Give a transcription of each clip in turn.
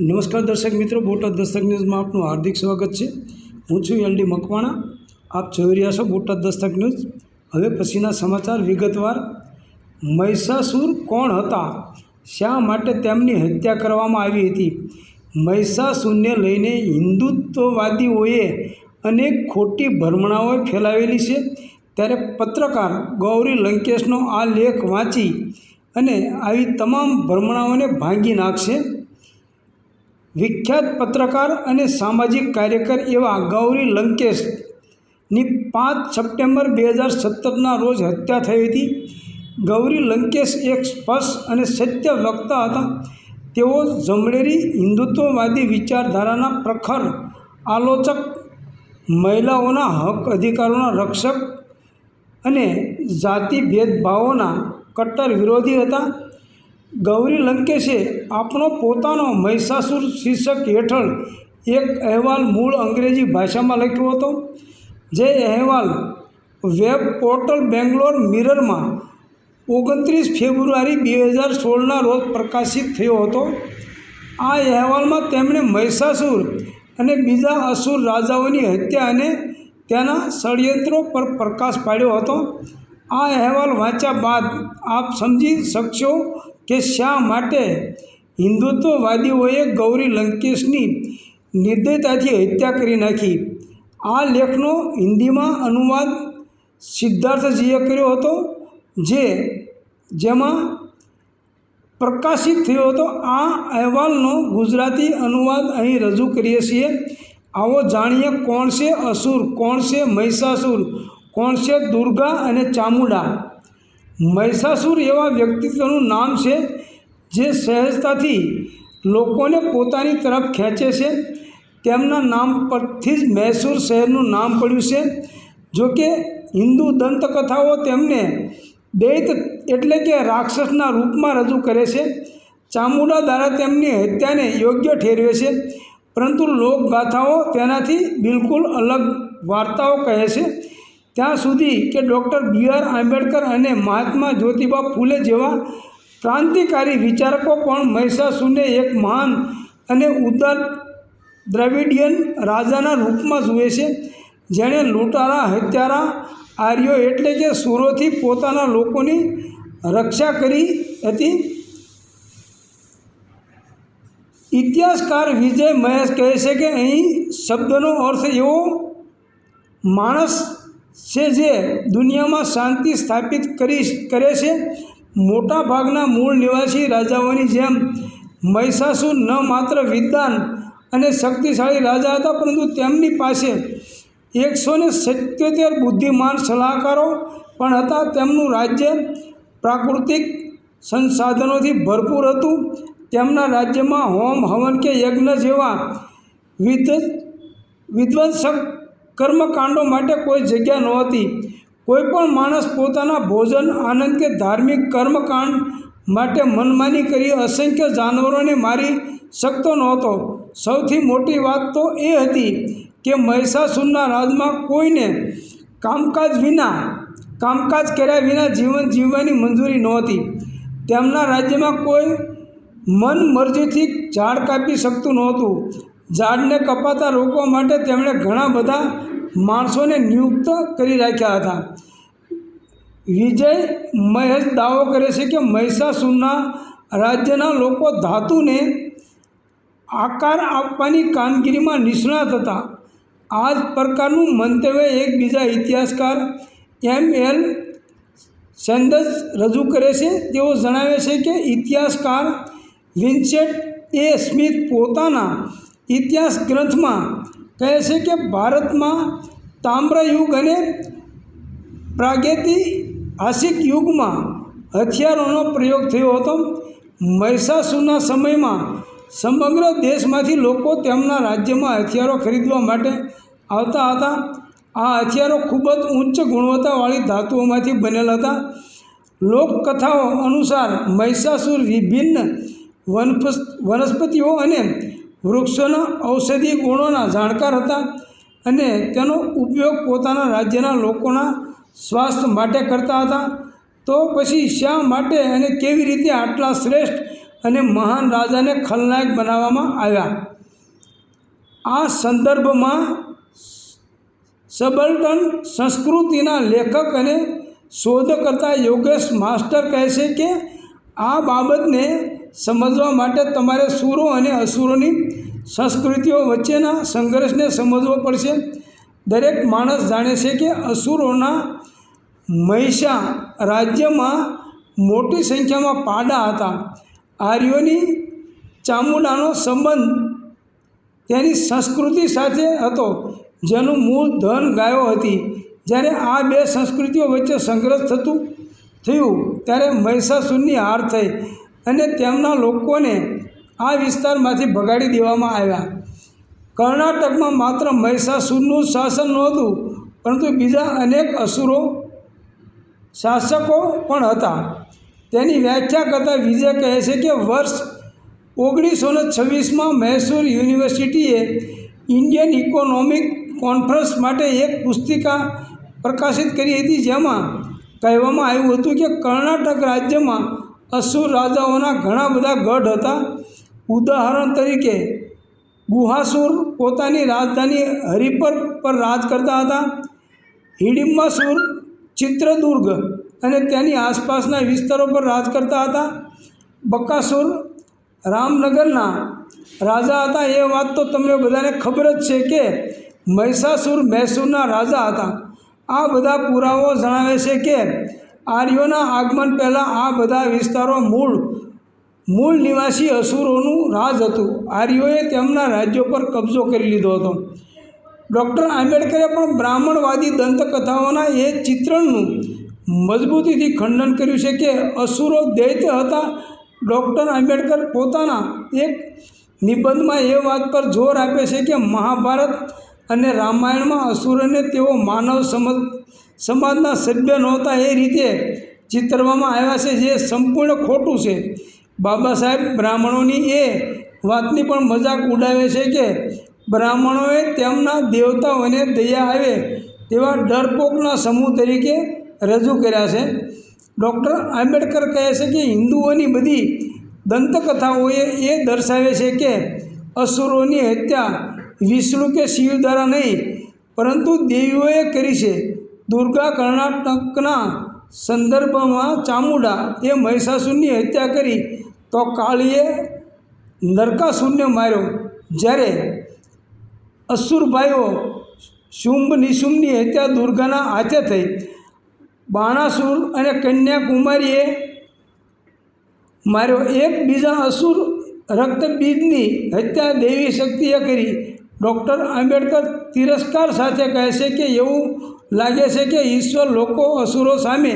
નમસ્કાર દર્શક મિત્રો, બોટાદ દસ્તક ન્યૂઝમાં આપનું હાર્દિક સ્વાગત છે. હું છું એલડી મકવાણા. આપ જોઈ રહ્યા છો બોટાદ દસ્તક ન્યૂઝ. હવે પછીના સમાચાર વિગતવાર. મહિષાસુર કોણ હતા? શા માટે તેમની હત્યા કરવામાં આવી હતી? મહિષાસુરને લઈને હિન્દુત્વવાદીઓએ અનેક ખોટી ભ્રમણાઓ ફેલાવેલી છે. ત્યારે પત્રકાર ગૌરી લંકેશનો આ લેખ વાંચી અને આવી તમામ ભ્રમણાઓને ભાંગી નાખશે. વિખ્યાત પત્રકાર અને સામાજિક કાર્યકર એવા ગૌરી લંકેશની પાંચ સપ્ટેમ્બર બે હજાર સત્તરના રોજ હત્યા થઈ હતી. ગૌરી લંકેશ એક સ્પષ્ટ અને સત્ય વક્તા હતા. તેઓ જમણેરી હિન્દુત્વવાદી વિચારધારાના પ્રખર આલોચક, મહિલાઓના હક અધિકારોના રક્ષક અને જાતિ ભેદભાવોના કટ્ટર વિરોધી હતા. ગૌરી લંકેશે આપણો પોતાનો મહિષાસુર શીર્ષક હેઠળ એક અહેવાલ મૂળ અંગ્રેજી ભાષામાં લખ્યો હતો, જે અહેવાલ વેબ પોર્ટલ બેંગ્લોર મિરરમાં ઓગણત્રીસ ફેબ્રુઆરી બે હજાર સોળના રોજ પ્રકાશિત થયો હતો. આ અહેવાલમાં તેમણે મહિષાસુર અને બીજા અસુર રાજાઓની હત્યા અને તેના ષડયંત્રો પર પ્રકાશ પાડ્યો હતો. આ અહેવાલ વાંચ્યા બાદ આપ સમજી શકશો કે શા માટે હિન્દુત્વવાદીઓએ ગૌરી લંકેશની નિર્દયતાથી હત્યા કરી નાખી? આ લેખનો હિન્દીમાં અનુવાદ સિદ્ધાર્થજીએ કર્યો હતો, જે, જેમાં પ્રકાશિત થયો હતો. આ અહેવાલનો ગુજરાતી અનુવાદ અહીં રજૂ કરીએ છીએ. આવો જાણીએ કોણ છે અસુર, કોણ છે મહિષાસુર, કોણ છે દુર્ગા અને ચામુંડા? મહિષાસુર એવા વ્યક્તિત્વનું નામ છે જે સહેજતાથી લોકોને પોતાની તરફ ખેંચે છે. તેમના નામ પરથી જ મૈસૂર શહેરનું નામ પડ્યું છે. જોકે હિન્દુ દંતકથાઓ તેમને દૈત એટલે કે રાક્ષસના રૂપમાં રજૂ કરે છે. ચામુંડા દ્વારા તેમની હત્યાને યોગ્ય ઠેરવે છે. પરંતુ લોકગાથાઓ તેનાથી બિલકુલ અલગ વાર્તાઓ કહે છે. ત્યાં સુધી કે ડૉક્ટર બી આર આંબેડકર અને મહાત્મા જ્યોતિબા ફૂલે જેવા ક્રાંતિકારી વિચારકો પણ મહિષાસુરને એક મહાન અને ઉદાર દ્રવિડિયન રાજાના રૂપમાં જુએ છે. જેણે લૂંટારા, હત્યારા, આર્યો એટલે કે સુરોથી પોતાના લોકોની રક્ષા કરી હતી. ઇતિહાસકાર વિજય મહેશ કહે છે કે અહીં શબ્દનો અર્થ એવો, માણસ છે જે દુનિયામાં શાંતિ સ્થાપિત કરી કરે છે. મોટા ભાગના મૂળ નિવાસી રાજાઓની જેમ મહિષાસુર ન માત્ર વિદ્વાન અને શક્તિશાળી રાજા હતા, પરંતુ તેમની પાસે એકસો ને સત્યોતેર બુદ્ધિમાન સલાહકારો પણ હતા. તેમનું રાજ્ય પ્રાકૃતિક સંસાધનોથી ભરપૂર હતું. તેમના રાજ્યમાં હોમ, હવન કે યજ્ઞ જેવા વિધ વિધ્વંસક કર્મકાંડો માટે કોઈ જગ્યા નહોતી. કોઈ પણ માણસ પોતાના ભોજન, આનંદ કે ધાર્મિક કર્મકાંડ માટે મનમાની કરી અસંખ્ય જાનવરોને મારી શકતો નહોતો. સૌથી મોટી વાત તો એ હતી કે મહિષાસુરના રાજમાં કોઈને કામકાજ વિના, કામકાજ કર્યા વિના જીવન જીવવાની મંજૂરી નહોતી. તેમના રાજ્યમાં કોઈ મન મરજીથી ઝાડ કાપી શકતું નહોતું. ઝાડને કપાતા રોકવા માટે તેમણે ઘણા બધા માણસોને નિયુક્ત કરી રાખ્યા હતા. વિજય મહેશ દાવો કરે છે કે મહિષાસુરના રાજ્યના લોકો ધાતુને આકાર આપવાની કામગીરીમાં નિષ્ણાત હતા. આ જ પ્રકારનું મંતવ્ય એકબીજા ઇતિહાસકાર એમ એલ સેન્ડસ રજૂ કરે છે. તેઓ જણાવે છે કે ઇતિહાસકાર વિન્સેટ એ સ્મિથ પોતાના ઇતિહાસ ગ્રંથમાં કહે છે કે ભારતમાં તામ્રયુગ અને પ્રાગૈતિહાસિક યુગમાં હથિયારોનો પ્રયોગ થયો હતો. મહિષાસુરના સમયમાં સમગ્ર દેશમાંથી લોકો તેમના રાજ્યમાં હથિયારો ખરીદવા માટે આવતા હતા. આ હથિયારો ખૂબ જ ઉચ્ચ ગુણવત્તાવાળી ધાતુઓમાંથી બનેલા હતા. લોકકથાઓ અનુસાર મહિષાસુર વિભિન્ન વનસ્પતિઓ અને વૃક્ષોના ઔષધિ ગુણોના જાણકાર હતા અને તેનો ઉપયોગ પોતાના રાજ્યના લોકોના સ્વાસ્થ્ય માટે કરતા હતા. તો પછી શા માટે અને કેવી રીતે આટલા શ્રેષ્ઠ અને મહાન રાજાને ખલનાયક બનાવવામાં આવ્યા? આ સંદર્ભમાં સબલ્ટન સંસ્કૃતિના લેખક અને શોધકર્તા યોગેશ માસ્ટર કહે છે કે આ બાબતને સમજવા માટે તમારે સુરો અને અસુરોની સંસ્કૃતિઓ વચ્ચેના સંઘર્ષને સમજવો પડશે. દરેક માણસ જાણે છે કે અસુરોના મહિષા રાજ્યમાં મોટી સંખ્યામાં પાડા હતા. આર્યોની ચામુંડાનો સંબંધ તેની સંસ્કૃતિ સાથે હતો, જેનું મૂળ ધન ગાયો હતી. જ્યારે આ બે સંસ્કૃતિઓ વચ્ચે સંઘર્ષ થતું થયું, ત્યારે મહિષાસુરની હાર થઈ. અને તેમના લોકોને આ વિસ્તારમાંથી ભગાડી દેવામાં આવ્યા. કર્ણાટકમાં માત્ર મહિષાસુરનું શાસન નહોતું, પરંતુ બીજા અનેક અસુરો શાસકો પણ હતા. તેની વ્યાખ્યા કરતાં વિજય કહે છે કે વર્ષ ઓગણીસો ને છવ્વીસમાં મૈસૂર યુનિવર્સિટીએ ઇન્ડિયન ઇકોનોમિક કોન્ફરન્સ માટે એક પુસ્તિકા પ્રકાશિત કરી હતી, જેમાં કહેવામાં આવ્યું હતું કે કર્ણાટક રાજ્યમાં અસુર રાજાઓના ઘણા બધા ગઢ હતા. ઉદાહરણ તરીકે, ગુહાસુર પોતાની રાજધાની હરિપર પર રાજ કરતા હતા. હિડિમ્બાસુર ચિત્રદુર્ગ અને તેની આસપાસના વિસ્તારો પર રાજ કરતા હતા. બકાસુર રામનગરના રાજા હતા. એ વાત તો તમને બધાને ખબર જ છે કે મહિષાસુર મૈસૂરના રાજા હતા. આ બધા પુરાવો જણાવે છે કે આર્યોના આગમન પહેલાં આ બધા વિસ્તારો મૂળ મૂળ નિવાસી અસુરોનું રાજ હતું. આર્યોએ તેમના રાજ્યો પર કબજો કરી લીધો હતો. ડૉક્ટર આંબેડકરે પણ બ્રાહ્મણવાદી દંતકથાઓના એ ચિત્રણનું મજબૂતીથી ખંડન કર્યું છે કે અસુરો દૈત્ય હતા. ડૉક્ટર આંબેડકર પોતાના એક નિબંધમાં એ વાત પર જોર આપે છે કે મહાભારત અને રામાયણમાં અસુરોને તેઓ માનવ સમજ સમાજના સભ્ય નહોતા એ રીતે ચિતરવામાં આવ્યા છે જે સંપૂર્ણ ખોટું છે. બાબા સાહેબ બ્રાહ્મણોની એ વાતની પણ મજાક ઉડાવે છે કે બ્રાહ્મણોએ તેમના દેવતાઓને દયા આવે તેવા ડરપોકના સમૂહ તરીકે રજૂ કર્યા છે. ડૉક્ટર આંબેડકર કહે છે કે હિન્દુઓની બધી દંતકથાઓએ એ દર્શાવે છે કે અસુરોની હત્યા વિષ્ણુ કે શિવ દ્વારા નહીં, પરંતુ દેવીઓએ કરી છે. દુર્ગા કર્ણાટકના સંદર્ભમાં ચામુંડા એ મહિષાસુરની હત્યા કરી તો કાળીએ નરકાસુરને માર્યો. જ્યારે અસુરભાઈઓ શુંભ નિશુંભની હત્યા દુર્ગાના હાથે થઈ, બાણાસુર અને કન્યાકુમારીએ માર્યો. એકબીજા અસુર રક્તબીજની હત્યા દેવી શક્તિએ કરી. ડૉક્ટર આંબેડકર તિરસ્કાર સાથે કહે છે કે એવું લાગે છે કે ઈશ્વર લોકો અસુરો સામે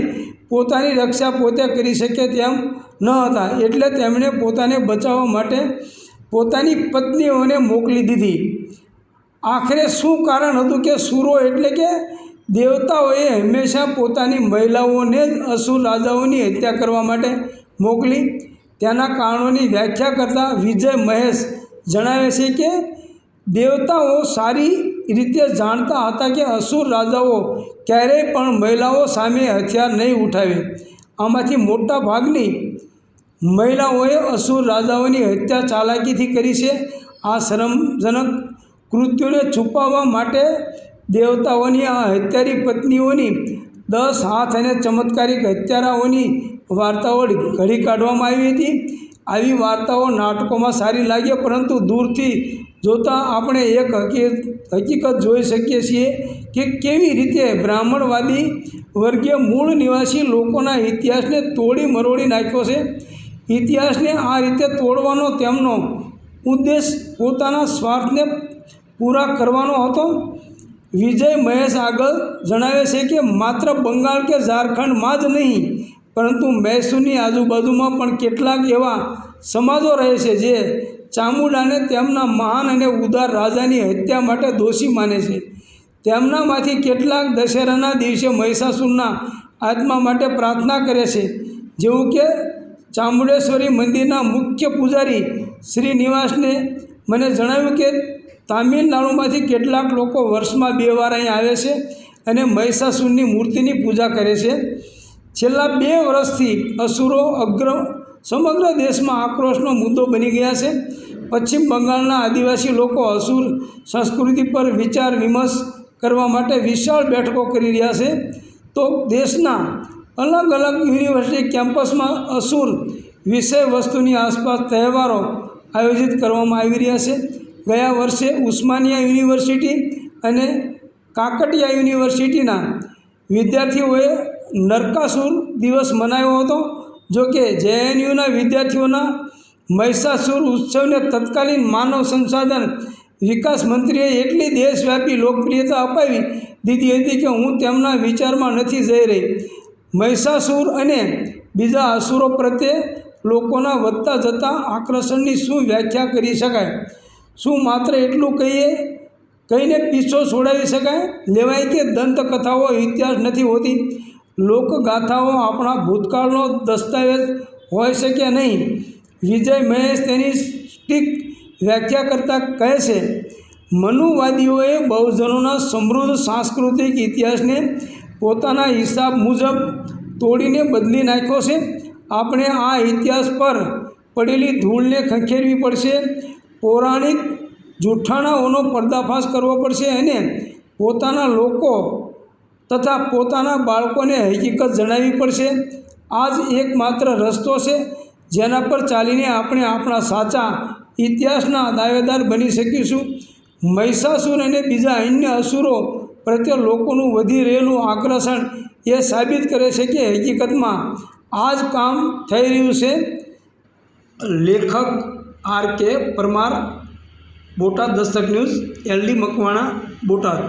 પોતાની રક્ષા પોતે કરી શકે તેમ ન હતા. એટલે તેમણે પોતાને બચાવવા માટે પોતાની પત્નીઓને મોકલી દીધી. આખરે શું કારણ હતું કે સુરો એટલે કે દેવતાઓએ હંમેશા પોતાની મહિલાઓને જ અસુર રાજાઓની હત્યા કરવા માટે મોકલી. તેના કારણોની વ્યાખ્યા કરતાં વિજય મહેશ જણાવે છે કે દેવતાઓ સારી રીતે જાણતા હતા કે અસુર રાજાઓ ક્યારેય પણ મહિલાઓ સામે હથિયાર નહીં ઉઠાવે. આમાંથી મોટા ભાગની મહિલાઓએ અસુર રાજાઓની હત્યા ચાલાકીથી કરી છે. આ શરમજનક કૃત્યોને છુપાવવા માટે દેવતાઓની આ હત્યારી પત્નીઓની દસ હાથ અને ચમત્કારિક હત્યારાઓની વાર્તાઓ ઘડી કાઢવામાં આવી હતી. આવી વાર્તાઓ નાટકોમાં સારી લાગી પરંતુ દૂરથી જોતાં આપણે એક હકીકત હકીકત જોઈ શકીએ છીએ કે કેવી રીતે બ્રાહ્મણવાદી વર્ગીય મૂળ નિવાસી લોકોના ઇતિહાસને તોડી મરોડી નાખ્યો છે. ઇતિહાસને આ રીતે તોડવાનો તેમનો ઉદ્દેશ પોતાના સ્વાર્થને પૂરા કરવાનો હતો. વિજય મહેશ આગળ જણાવે છે કે માત્ર બંગાળ કે ઝારખંડમાં જ નહીં, પરંતુ મૈસૂરની આજુબાજુમાં પણ કેટલાક એવા સમાજો રહે છે જે ચામુંડાને તેમના મહાન અને ઉદાર રાજાની હત્યા માટે દોષી માને છે. તેમનામાંથી કેટલાક દશેરાના દિવસે મહિષાસુરના આત્મા માટે પ્રાર્થના કરે છે. જેવું કે ચામુંડેશ્વરી મંદિરના મુખ્ય પૂજારી શ્રીનિવાસને મને જણાવ્યું કે તામિલનાડુમાંથી કેટલાક લોકો વર્ષમાં બે વાર અહીં આવે છે અને મહિષાસુરની મૂર્તિની પૂજા કરે છે. છેલ્લા બે વર્ષથી અસુરો અગ્ર સમગ્ર દેશમાં આક્રોશનો મુદ્દો બની ગયા છે. પશ્ચિમ બંગાળના આદિવાસી લોકો અસુર સંસ્કૃતિ પર વિચાર વિમર્શ કરવા માટે વિશાળ બેઠકો કરી રહ્યા છે. તો દેશના અલગ અલગ યુનિવર્સિટી કેમ્પસમાં અસુર વિષય વસ્તુની આસપાસ તહેવારો આયોજિત કરવામાં આવી રહ્યા છે. ગયા વર્ષે ઉસ્માનિયા યુનિવર્સિટી અને કાકટિયા યુનિવર્સિટીના વિદ્યાર્થીઓએ નરકાસુર દિવસ મનાવ્યો હતો, જો કે જેએનયુના વિદ્યાર્થીઓના મહિષાસુર ઉત્સવને તત્કાલીન માનવ સંસાધન વિકાસ મંત્રીએ એટલી દેશવ્યાપી લોકપ્રિયતા અપાવી દીધી હતી કે હું તેમના વિચારમાં નથી જઈ રહી. મહિષાસુર અને બીજા અસુરો પ્રત્યે લોકોના વધતા જતા આકર્ષણની શું વ્યાખ્યા કરી શકાય? શું માત્ર એટલું કહીએ? કહીને પીછો છોડાવી શકાય? લેવાય કે દંતકથાઓ ઇતિહાસ નથી હોતી? લોકગાથાઓ આપણા ભૂતકાળનો દસ્તાવેજ હોઈ શકે નહીં? વિજય મહેશ તેની સ્ટીક વ્યાખ્યા કરતાં કહે છે, મનુવાદીઓએ બહુજનોના સમૃદ્ધ સાંસ્કૃતિક ઇતિહાસને પોતાના હિસાબ મુજબ તોડીને બદલી નાખ્યો છે. આપણે આ ઇતિહાસ પર પડેલી ધૂળને ખંખેરવી પડશે. પૌરાણિક જૂઠાણાઓનો પર્દાફાશ કરવો પડશે અને પોતાના લોકો તથા પોતાના બાળકોને હકીકત જણાવવી પડશે. આ જ એકમાત્ર રસ્તો છે. જેના પર ચાલીને આપણે આપણા સાચા ઇતિહાસના દાવેદાર બની શકીશું. મહિષાસુર અને બીજા અન્ય અસુરો પ્રત્યે લોકોનું વધી રહેલું આકર્ષણ એ સાબિત કરે છે કે હકીકતમાં આ જ કામ થઈ રહ્યું છે. લેખક R K Parmar, Botad Dastak news L D Makwana, Botad.